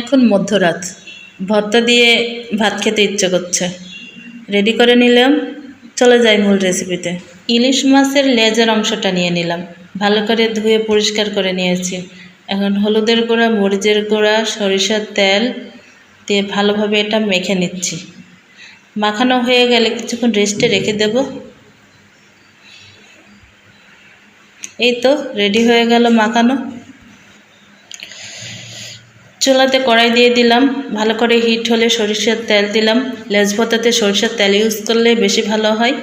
এখন মধ্যরাত। ভর্তা দিয়ে ভাত খেতে ইচ্ছে করছে। রেডি করে নিলাম। চলে যাই মূল রেসিপিতে ইলিশ মাছের লেজের অংশটা নিয়ে নিলাম। ভালো করে ধুয়ে পরিষ্কার করে নিয়েছি। এখন হলুদের গুঁড়া, মরিচের গুঁড়া, সরিষার তেল দিয়ে ভালোভাবে এটা মেখে নিচ্ছি। মাখানো হয়ে গেলে কিছুক্ষণ রেস্টে রেখে দেব। এই তো রেডি হয়ে গেল মাখানো। চুলাতে কড়াই দিয়ে দিলাম। ভালো করে হিট হলে সরিষার তেল দিলাম। লেজ ভর্তাতে সরিষার তেল ইউজ করলে বেশি ভালো হয়।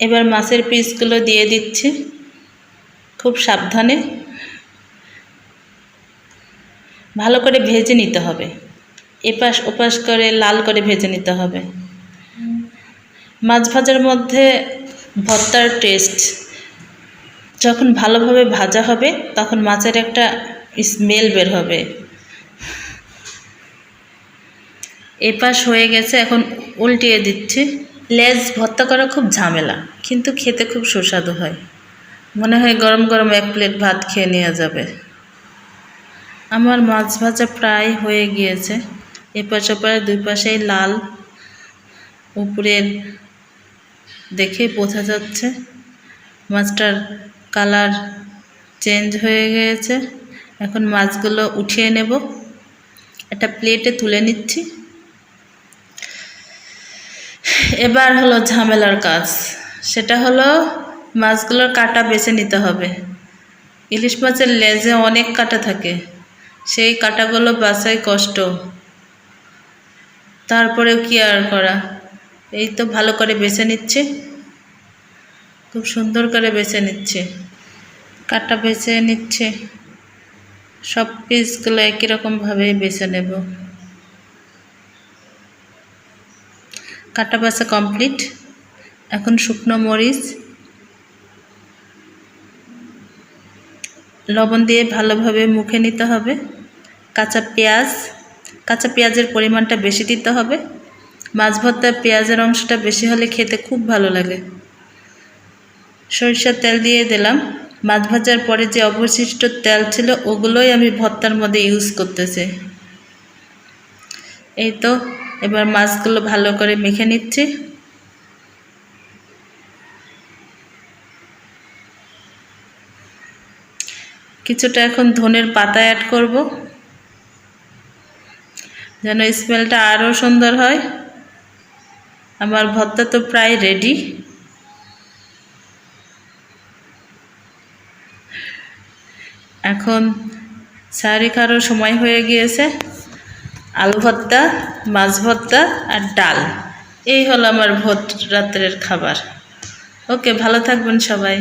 এবার মাছের পিসগুলো দিয়ে দিচ্ছি। খুব সাবধানে। ভালো করে ভেজে নিতে হবে। এপাশ ওপাশ করে লাল করে ভেজে নিতে হবে। মাছ ভাজার মধ্যে ভর্তার টেস্ট যখন ভালোভাবে ভাজা হবে, তখন মাছের একটা স্মেল বের হবে। এপাশ হয়ে গেছে, এখন উল্টিয়ে দিচ্ছি। লেজ ভর্তা করা খুব ঝামেলা, কিন্তু খেতে খুব সুস্বাদু হয়। মনে হয় গরম গরম এক প্লেট ভাত খেয়ে নেওয়া যাবে। আমার মাছ ভাজা প্রায় হয়ে গিয়েছে। এপাশ ওপাশ দুই পাশেই লাল উপরের দেখে বোঝা যাচ্ছে মাছটার কালার চেঞ্জ হয়ে গিয়েছে। এখন মাছগুলো উঠিয়ে নেব। একটা প্লেটে তুলে নিচ্ছি। এবার হলো ঝামেলার কাজ। সেটা হলো মাছগুলোর কাটা বেছে নিতে হবে। ইলিশ মাছের লেজে অনেক কাটা থাকে। সেই কাটাগুলো বাছাই কষ্ট। তারপরেও কি আর করা? এই তো ভালো করে বেছে নিচ্ছে। খুব সুন্দর করে বেছে নিচ্ছে। কাটা বেছে নিচ্ছে। সব পিসগুলো একই রকমভাবে বেছে নেব। কাটা বাছা কমপ্লিট। এখন শুকনো মরিচ, লবণ দিয়ে ভালোভাবে মুখে নিতে হবে। কাঁচা পেঁয়াজ, কাঁচা পেঁয়াজের পরিমাণটা বেশি দিতে হবে। মাছ ভর্তার পেঁয়াজের অংশটা বেশি হলে খেতে খুব ভালো লাগে। সরিষার তেল দিয়ে দিলাম। মাছ ভাজার পরে যে অবশিষ্ট তেল ছিল, ওগুলোই আমি ভর্তার মধ্যে ইউজ করতেছি। এই তো, এবার মাছগুলো ভালো করে মেখে নিচ্ছি। কিছুটা এখন ধনের পাতা অ্যাড করব, যেন স্মেলটা আরও সুন্দর হয়। আমার ভর্তা তো প্রায় রেডি এখন সারি খাওয়ার সময় হয়ে গিয়েছে। আলু ভর্তা, মাছ ভর্তা আর ডাল। এই হলো আমার ভোট রাত্রের খাবার। ওকে, ভালো থাকবেন সবাই।